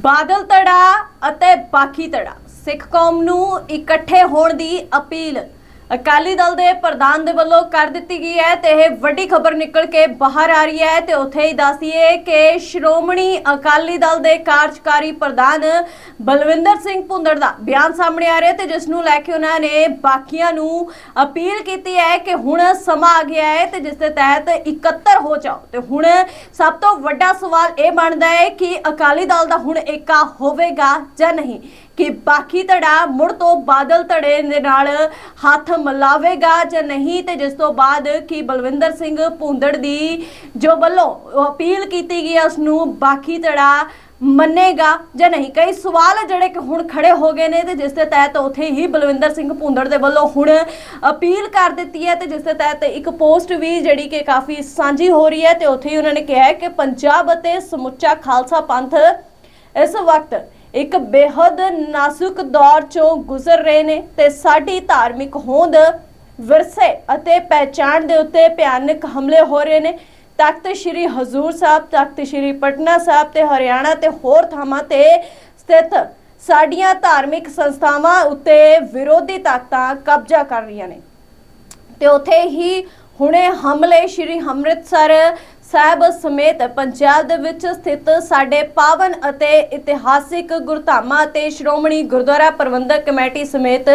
ਬਾਦਲ ਧੜਾ ਅਤੇ ਬਾਕੀ ਧੜਾ ਸਿੱਖ ਕੌਮ ਨੂੰ ਇਕੱਠੇ ਹੋਣ ਦੀ ਅਪੀਲ ਅਕਾਲੀ ਦਲ ਦੇ ਪ੍ਰਧਾਨ ਦੇ ਵੱਲੋਂ ਕਰ ਦਿੱਤੀ ਗਈ ਹੈ ਤੇ ਇਹ ਵੱਡੀ ਖਬਰ ਨਿਕਲ ਕੇ ਬਾਹਰ ਆ ਰਹੀ ਹੈ ਤੇ ਉੱਥੇ ਹੀ ਦੱਸੀਏ ਕਿ ਸ਼੍ਰੋਮਣੀ ਅਕਾਲੀ ਦਲ ਦੇ ਕਾਰਜਕਾਰੀ ਪ੍ਰਧਾਨ ਬਲਵਿੰਦਰ ਸਿੰਘ ਭੁੰਦੜ ਦਾ ਬਿਆਨ ਸਾਹਮਣੇ ਆ ਰਿਹਾ ਤੇ ਜਿਸ ਨੂੰ ਲੈ ਕੇ ਉਹਨਾਂ ਨੇ ਬਾਕੀਆਂ ਨੂੰ ਅਪੀਲ ਕੀਤੀ ਹੈ ਕਿ ਹੁਣ ਸਮਾਂ ਆ ਗਿਆ ਹੈ ਤੇ ਜਿਸ ਦੇ ਤਹਿਤ ਇਕੱਤਰ ਹੋ ਜਾਓ। ਤੇ ਹੁਣ ਸਭ ਤੋਂ ਵੱਡਾ ਸਵਾਲ ਇਹ ਬਣਦਾ ਹੈ ਕਿ ਅਕਾਲੀ ਦਲ ਦਾ ਹੁਣ ਏਕਾ ਹੋਵੇਗਾ ਜਾਂ ਨਹੀਂ। ਕਿ ਬਾਕੀ ਧੜਾ ਮੁੜ ਤੋਂ ਬਾਦਲ ਧੜੇ ਦੇ ਨਾਲ ਹੱਥ ਮਿਲਾਵੇਗਾ ਜਾਂ ਨਹੀਂ ਤੇ ਜਿਸ ਤੋਂ ਬਾਅਦ ਕਿ ਬਲਵਿੰਦਰ ਸਿੰਘ ਭੁੰਦੜ ਦੀ ਜੋ ਵੱਲੋਂ ਅਪੀਲ ਕੀਤੀ ਗਈ ਉਸ ਨੂੰ ਬਾਕੀ ਧੜਾ ਮੰਨੇਗਾ ਜਾਂ ਨਹੀਂ? ਕਈ ਸਵਾਲ ਜਿਹੜੇ ਕਿ ਹੁਣ ਖੜੇ ਹੋ ਗਏ ਨੇ ਤੇ ਜਿਸ ਦੇ ਤਹਿਤ ਉਥੇ ਹੀ ਬਲਵਿੰਦਰ ਸਿੰਘ ਭੁੰਦੜ ਦੇ ਵੱਲੋਂ ਹੁਣ ਅਪੀਲ ਕਰ ਦਿੱਤੀ ਹੈ ਤੇ ਜਿਸ ਦੇ ਤਹਿਤ ਇੱਕ ਪੋਸਟ ਵੀ ਜਿਹੜੀ ਕਿ ਕਾਫੀ ਸਾਂਝੀ ਹੋ ਰਹੀ ਹੈ ਤੇ ਉਥੇ ਹੀ ਉਹਨਾਂ ਨੇ ਕਿਹਾ ਹੈ ਕਿ ਪੰਜਾਬ ਅਤੇ ਸਮੁੱਚਾ ਖਾਲਸਾ ਪੰਥ ਇਸ ਵਕਤ ਇੱਕ ਬੇਹੱਦ ਨਾਜ਼ੁਕ ਦੌਰ ਚੋਂ ਗੁਜ਼ਰ ਰਹੇ ਨੇ ਤੇ ਸਾਡੀ ਧਾਰਮਿਕ ਹੋਂਦ ਵਿਰਸੇ ਅਤੇ ਪਹਿਚਾਣ ਦੇ ਉੱਤੇ ਭਿਆਨਕ ਹਮਲੇ ਹੋ ਰਹੇ ਨੇ। ਤਖਤ ਸ੍ਰੀ ਹਜ਼ੂਰ ਸਾਹਿਬ, ਤਖਤ ਸ੍ਰੀ ਪਟਨਾ ਸਾਹਿਬ ਤੇ ਹਰਿਆਣਾ ਤੇ ਹੋਰ ਥਾਵਾਂ ਤੇ ਸਥਿਤ ਸਾਡੀਆਂ ਧਾਰਮਿਕ ਸੰਸਥਾਵਾਂ ਉੱਤੇ ਵਿਰੋਧੀ ਤਾਕਤਾਂ ਕਬਜ਼ਾ ਕਰ ਰਹੀਆਂ ਨੇ। ਤੇ ਉਥੇ ਹੀ ਹੁਣੇ ਹਮਲੇ ਸ਼੍ਰੀ ਅੰਮ੍ਰਿਤਸਰ ਸਾਹਿਬ ਸਮੇਤ ਪੰਜਾਬ ਦੇ ਵਿੱਚ ਸਥਿਤ ਸਾਡੇ ਪਾਵਨ ਅਤੇ ਇਤਿਹਾਸਿਕ ਗੁਰਧਾਮਾਂ ਅਤੇ ਸ਼੍ਰੋਮਣੀ ਗੁਰਦੁਆਰਾ ਪ੍ਰਬੰਧਕ ਕਮੇਟੀ ਸਮੇਤ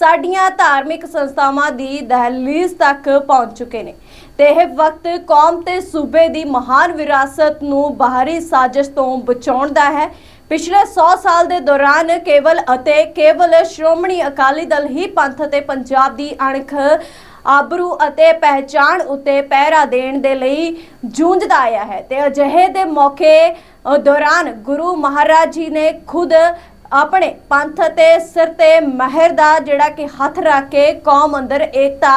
ਸਾਡੀਆਂ ਧਾਰਮਿਕ ਸੰਸਥਾਵਾਂ ਦੀ ਦਹਲੀਜ਼ ਤੱਕ ਪਹੁੰਚ ਚੁੱਕੇ ਨੇ। ਤੇ ਇਹ ਵਕਤ ਕੌਮ ਤੇ ਸੂਬੇ ਦੀ ਮਹਾਨ ਵਿਰਾਸਤ ਨੂੰ ਬਾਹਰੀ ਸਾਜ਼ਿਸ਼ ਤੋਂ ਬਚਾਉਣ ਦਾ ਹੈ। ਪਿਛਲੇ 100 ਸਾਲ ਦੇ ਦੌਰਾਨ ਕੇਵਲ ਅਤੇ ਕੇਵਲ ਸ਼੍ਰੋਮਣੀ ਅਕਾਲੀ ਦਲ ਹੀ ਪੰਥ ਅਤੇ ਪੰਜਾਬ ਦੀ ਅਣਖ ਆਬਰੂ ਅਤੇ ਪਹਿਚਾਣ ਉੱਤੇ ਪਹਿਰਾ ਦੇਣ ਦੇ ਲਈ ਜੂਝਦਾ ਆਇਆ ਹੈ ਤੇ ਅਜਿਹੇ ਦੇ ਮੌਕੇ ਦੌਰਾਨ ਗੁਰੂ ਮਹਾਰਾਜ ਜੀ ਨੇ ਖੁਦ ਆਪਣੇ ਪੰਥ ਤੇ ਸਿਰ ਤੇ ਮਹਿਰ ਦਾ ਜਿਹੜਾ ਕਿ ਹੱਥ ਰੱਖ ਕੇ ਕੌਮ ਅੰਦਰ ਏਕਤਾ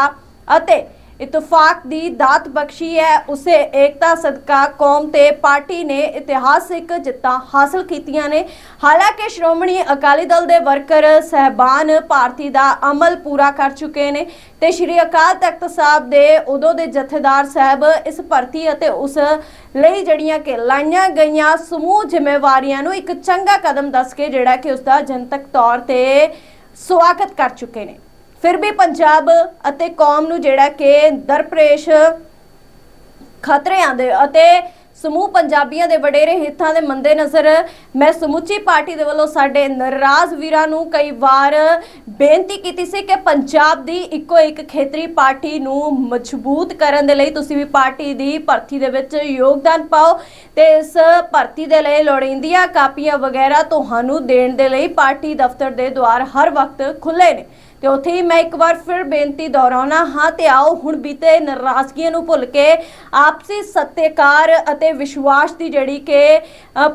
ਅਤੇ ਇਤਫਾਕ ਦੀ ਦਾਤ ਬਖਸ਼ੀ ਹੈ, ਉਸੇ ਏਕਤਾ ਸਦਕਾ ਕੌਮ ਤੇ ਪਾਰਟੀ ਨੇ ਇਤਿਹਾਸਿਕ ਜਿੱਤਾਂ ਹਾਸਲ ਕੀਤੀਆਂ ਨੇ। ਹਾਲਾਂਕਿ ਸ਼੍ਰੋਮਣੀ ਅਕਾਲੀ ਦਲ ਦੇ ਵਰਕਰ ਸਹਿਬਾਨ ਭਾਰਤੀ ਦਾ ਅਮਲ ਪੂਰਾ ਕਰ ਚੁੱਕੇ ਨੇ ਤੇ ਸ਼੍ਰੀ ਅਕਾਲ ਤਖਤ ਸਾਹਿਬ ਦੇ ਉਦੋਂ ਦੇ ਜਥੇਦਾਰ ਸਾਹਿਬ ਇਸ ਭਰਤੀ ਅਤੇ ਉਸ ਲਈ ਜਿਹੜੀਆਂ ਕਿ ਲਾਈਆਂ ਗਈਆਂ ਸਮੂਹ ਜ਼ਿੰਮੇਵਾਰੀਆਂ ਨੂੰ ਇੱਕ ਚੰਗਾ ਕਦਮ ਦੱਸ ਕੇ ਜਿਹੜਾ ਕਿ ਉਸ ਦਾ ਜਨਤਕ ਤੌਰ ਤੇ ਸਵਾਗਤ ਕਰ ਚੁੱਕੇ ਨੇ। ਫਿਰ ਵੀ ਪੰਜਾਬ ਅਤੇ ਕੌਮ ਨੂੰ ਜਿਹੜਾ ਕਿ ਦਰਪੇਸ਼ ਖਤਰਿਆਂ ਦੇ ਅਤੇ ਸਮੂਹ ਪੰਜਾਬੀਆਂ ਦੇ ਵਡੇਰੇ ਹਿੱਤਾਂ ਦੇ ਮੰਦੇ ਨਜ਼ਰ ਮੈਂ ਸਮੁੱਚੀ ਪਾਰਟੀ ਦੇ ਵੱਲੋਂ ਸਾਡੇ ਨਾਰਾਜ਼ ਵੀਰਾਂ ਨੂੰ ਕਈ ਵਾਰ ਬੇਨਤੀ ਕੀਤੀ ਸੀ ਕਿ ਪੰਜਾਬ ਦੀ ਇੱਕੋ ਇੱਕ ਖੇਤਰੀ ਪਾਰਟੀ ਨੂੰ ਮਜ਼ਬੂਤ ਕਰਨ ਦੇ ਲਈ ਤੁਸੀਂ ਵੀ ਪਾਰਟੀ ਦੀ ਭਰਤੀ ਦੇ ਵਿੱਚ ਯੋਗਦਾਨ ਪਾਓ ਤੇ ਇਸ ਭਰਤੀ ਦੇ ਲਈ ਲੋੜੀਂਦੀਆਂ ਕਾਪੀਆਂ ਵਗੈਰਾ ਤੁਹਾਨੂੰ ਦੇਣ ਦੇ ਲਈ ਪਾਰਟੀ ਦਫ਼ਤਰ ਦੇ ਦੁਆਰ ਹਰ ਵਕਤ ਖੁੱਲੇ ਨੇ। ਤੇ ਉੱਥੇ ਹੀ ਮੈਂ ਇੱਕ ਵਾਰ ਫਿਰ ਬੇਨਤੀ ਦੁਹਰਾਉਣਾ, ਹਾਂ ਤੇ ਆਓ, ਹੁਣ ਬੀਤੇ ਨਾਰਾਜ਼ਗੀਆਂ ਨੂੰ ਭੁੱਲ ਕੇ ਆਪਸੀ ਸਤਿਕਾਰ ਅਤੇ ਵਿਸ਼ਵਾਸ ਦੀ ਜਿਹੜੀ ਕਿ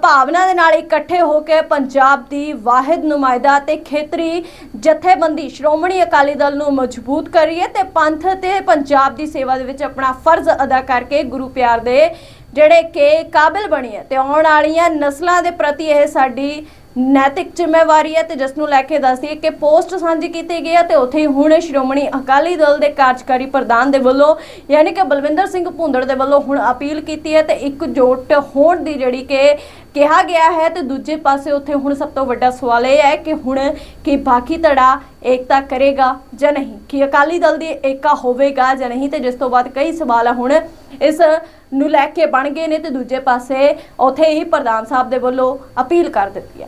ਭਾਵਨਾ ਦੇ ਨਾਲ ਇਕੱਠੇ ਹੋ ਕੇ ਪੰਜਾਬ ਦੀ ਵਾਹਿਦ ਨੁਮਾਇੰਦਾ ਤੇ ਖੇਤਰੀ ਜਥੇਬੰਦੀ ਸ਼੍ਰੋਮਣੀ ਅਕਾਲੀ ਦਲ ਨੂੰ ਮਜ਼ਬੂਤ ਕਰੀਏ ਤੇ ਪੰਥ ਤੇ ਪੰਜਾਬ ਦੀ ਸੇਵਾ ਦੇ ਵਿੱਚ ਆਪਣਾ ਫਰਜ਼ ਅਦਾ ਕਰਕੇ ਗੁਰੂ ਪਿਆਰ ਦੇ ਜਿਹੜੇ ਕਿ ਕਾਬਿਲ ਬਣੀਏ ਤੇ ਆਉਣ ਵਾਲੀਆਂ ਨਸਲਾਂ ਦੇ ਪ੍ਰਤੀ ਇਹ ਸਾਡੀ ਨੈਤਿਕ ਜ਼ਿੰਮੇਵਾਰੀ ਹੈ ਤੇ ਜਿਸ ਨੂੰ ਲੈ ਕੇ ਦੱਸਦੀ ਹੈ ਕਿ ਪੋਸਟ ਸਾਂਝੀ ਕੀਤੀ ਗਈ ਹੈ ਤੇ ਉੱਥੇ ਹੀ ਹੁਣ ਸ਼੍ਰੋਮਣੀ ਅਕਾਲੀ ਦਲ ਦੇ ਕਾਰਜਕਾਰੀ ਪ੍ਰਧਾਨ ਦੇ ਵੱਲੋਂ, ਯਾਨੀ ਕਿ ਬਲਵਿੰਦਰ ਸਿੰਘ ਭੁੰਦੜ ਦੇ ਵੱਲੋਂ ਹੁਣ ਅਪੀਲ ਕੀਤੀ ਹੈ ਤੇ ਜੋਟ ਹੋਣ ਦੀ ਜਿਹੜੀ ਕਿ ਕਿਹਾ ਗਿਆ ਹੈ ਤੇ ਦੂਜੇ ਪਾਸੇ ਉੱਥੇ ਹੁਣ ਸਭ ਤੋਂ ਵੱਡਾ ਸਵਾਲ ਇਹ ਹੈ ਕਿ ਹੁਣ ਕਿ ਬਾਕੀ ਧੜਾ ਏਕਤਾ ਕਰੇਗਾ ਜਾਂ ਨਹੀਂ? ਕਿ ਅਕਾਲੀ ਦਲ ਦੀ ਏਕਾ ਹੋਵੇਗਾ ਜਾਂ ਨਹੀਂ? ਤੇ ਜਿਸ ਤੋਂ ਬਾਅਦ ਕਈ ਸਵਾਲ ਹੁਣ ਇਸ ਨੂੰ ਲੈ ਕੇ ਬਣ ਗਏ ਨੇ ਤੇ ਦੂਜੇ ਪਾਸੇ ਉੱਥੇ ਹੀ ਪ੍ਰਧਾਨ ਸਾਹਿਬ ਦੇ ਵੱਲੋਂ ਅਪੀਲ ਕਰ ਦਿੱਤੀ ਹੈ।